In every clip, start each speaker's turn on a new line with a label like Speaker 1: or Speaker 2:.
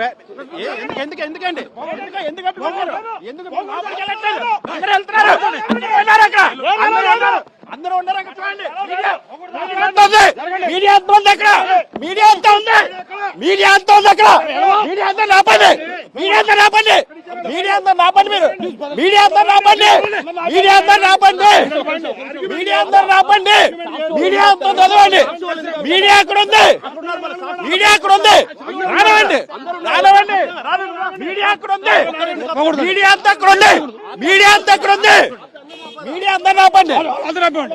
Speaker 1: ఎందుకు ఎందుకు ఎందుకండి? ఎందుకు ఎందుకు? అందరూ వెళ్తున్నారు. ఉన్నారు అక్కడ? చూడండి. అంతా ఉంది. అక్కడ? మీడియా అంతా ఉంది? మీడియా అంతా ఉంది అక్కడ? మీడియా అంతా నాపండి. మీడియా అంతా నాపండి మీడియా అంతా నాపండి మీరు. మీడియా అంతా నాపండి మీడియా అంతా నాపండి మీడియా అంతా మీడియా అంతా చదవండి. మీడియా అక్కడ ఉంది మీడియా అక్కడ ఉంది రానవండి రానవండి మీడియా అక్కడ ఉంది మీడియా అంతా అక్కడ ఉంది మీడియా అంతా అక్కడ ఉంది మీడియా అందరు రాపండి.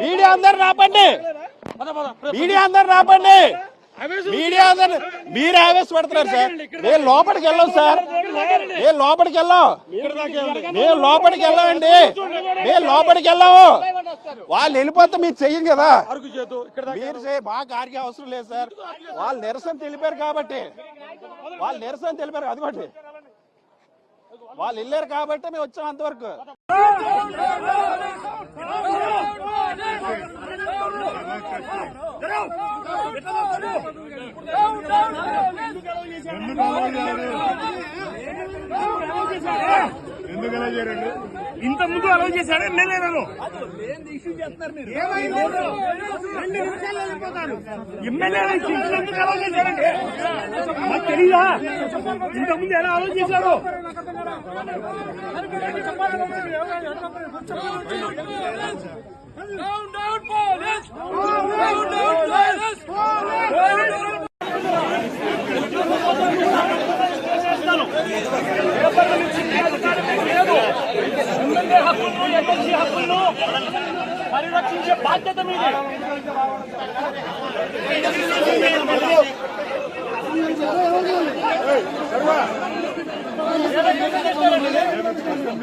Speaker 1: మీడియా అందరు రాపండి. మీడియా అందరు రాపండి. మీడియా అందరు మీరు ఆవేశపడుతున్నారు సార్ నేను లోపలికి వెళ్ళాం సార్ నేను లోపలికి వెళ్ళాం మేము లోపలికి వెళ్ళామండి మేము లోపలికి వెళ్ళాము వాళ్ళు వెళ్ళిపోతే మీరు చెయ్యం కదా మీరు మాకు ఆడికి అవసరం లేదు సార్ వాళ్ళు నిరసన తెలిపారు కాబట్టి వాళ్ళు నిరసన తెలిపారు అదిగోండి వాళ్ళు వెళ్ళారు కాబట్టి మేము వచ్చాం అంతవరకు
Speaker 2: ఇంత ముందు అలౌ చేశాడు? ఎమ్మెల్యే నన్ను ఎమ్మెల్యే ఎందుకు అలౌ చేశాడండి తెలీదా? ఇంత ముందు ఎలా అలౌ చేశాడు ఎమ్మెల్యే హక్కులను ఎమ్మెల్సీ హక్కులను పరిరక్షించే బాధ్యత మీది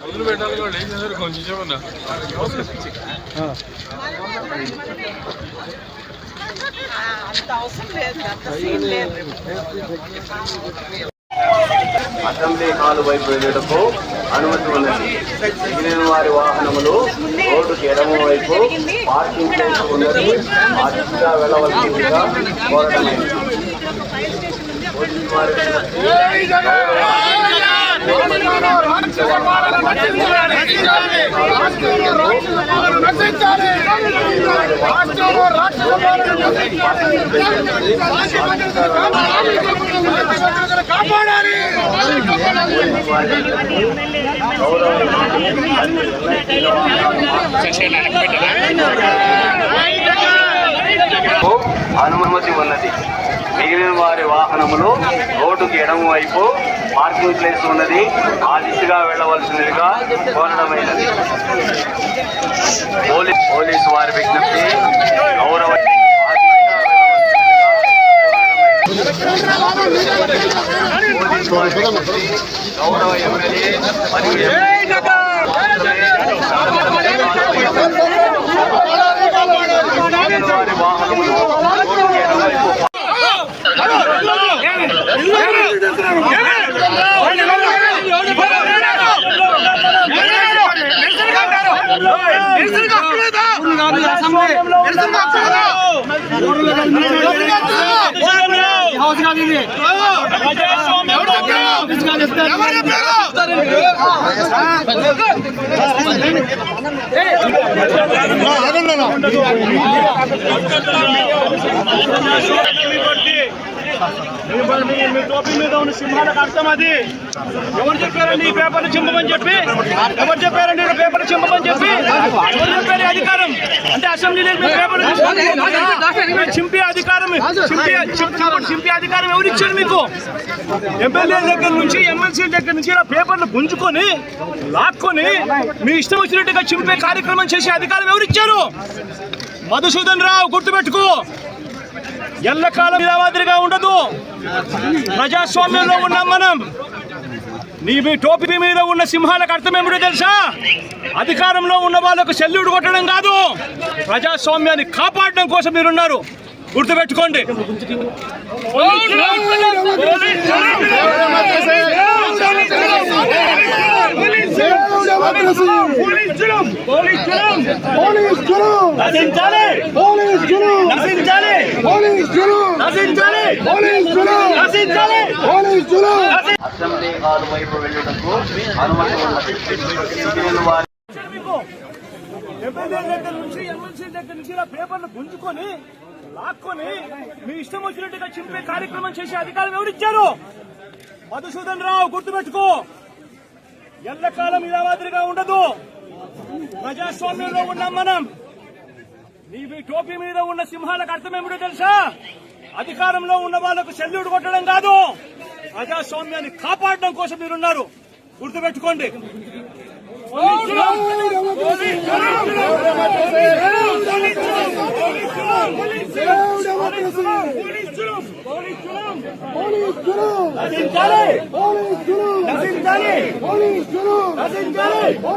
Speaker 3: మొదలు పెట్టాలి కూడా ఏం చేశారు కొంచెం చెప్పన్నా
Speaker 4: అంత అవసరం లేదు అంత సీన్ లేదు
Speaker 5: అసెంబ్లీ హాల్ వైపు వెళ్ళేటప్పుడు అనుమతి ఉన్నది మిగిలిన వారి వాహనములు రోడ్డుకి ఎడమ వైపు పార్కింగ్ ప్లేస్ ఉన్నది దిశగా వెళ్ళవలసిందిగా కోరడమైంది. కాపాడాలి అనుమతి ఉన్నది. మిగిలిన వారి వాహనములు రోడ్డుకి ఎడమ వైపు పార్కింగ్ ప్లేస్ ఉన్నది. ఆ దిశగా వెళ్ళవలసినదిగా కోరడమైనది. పోలీస్ పోలీసు వారి విజ్ఞప్తి గౌరవ గౌరవ ఎమ్మెల్యే మరియు మిగిలిన వారి వాహనములు రోడ్డుకి ఎడమ వైపు
Speaker 2: మీ టోపీ మీద ఉన్న సింహాలకు అర్థం అది ఎవరు చెప్పారండి ఈ పేపర్లు చింపమని చెప్పి? ఎవరు చెప్పారండి ఈ పేపర్లు చింపమని చెప్పి ఎవరు అధికారం? అంటే అసెంబ్లీలో చింపే అధికారం చింపే అధికారం ఎవరు ఇచ్చారు మీకు? ఎమ్మెల్యే దగ్గర నుంచి ఎమ్మెల్సీ దగ్గర నుంచి ఇలా పేపర్లు గుంజుకొని లాక్కొని మీ ఇష్టం వచ్చినట్టుగా చింపే కార్యక్రమం చేసే అధికారం ఎవరు ఇచ్చారు? మధుసూదన్ రావు గుర్తుపెట్టుకో. ఎల్లకాలం ఇలా మాదిరిగా ఉండదు. ప్రజాస్వామ్యంలో ఉన్నాం మనం. నీ మీ టోపీ మీద ఉన్న సింహాలకు అర్థం ఏమిటో తెలుసా? అధికారంలో ఉన్న వాళ్ళకు సెల్యూట్ కొట్టడం కాదు. ప్రజాస్వామ్యాన్ని కాపాడడం కోసం మీరున్నారు. గుర్తుపెట్టుకోండి నశించాలి నశించాలి నశించాలి
Speaker 5: అసెంబ్లీ వైపు వెళ్ళుటకు అనుమతి ఉన్నది
Speaker 2: ఎమ్మెల్యే దగ్గర నుంచి ఎమ్మెల్సీ దగ్గర నుంచి ఇలా పేపర్లు గుంజుకొని లాక్కొని మీ ఇష్టం వచ్చినట్టుగా చింపే కార్యక్రమం చేసే అధికారం ఎవరిచ్చారు? మధుసూదన్ రావు గుర్తుపెట్టుకో ఎల్లకాలం ఇలా మాదిరిగా ఉండదు ప్రజాస్వామ్యంలో ఉన్నాం మనం నీ టోపీ మీద ఉన్న సింహాలకు అర్థమేమిటో తెలుసా? అధికారంలో ఉన్న వాళ్ళకు సెల్యూట్ కొట్టడం కాదు. ప్రజాస్వామ్యాన్ని కాపాడడం కోసం మీరున్నారు. గుర్తుపెట్టుకోండి. నశించాలి. నశించాలి. నశించాలి.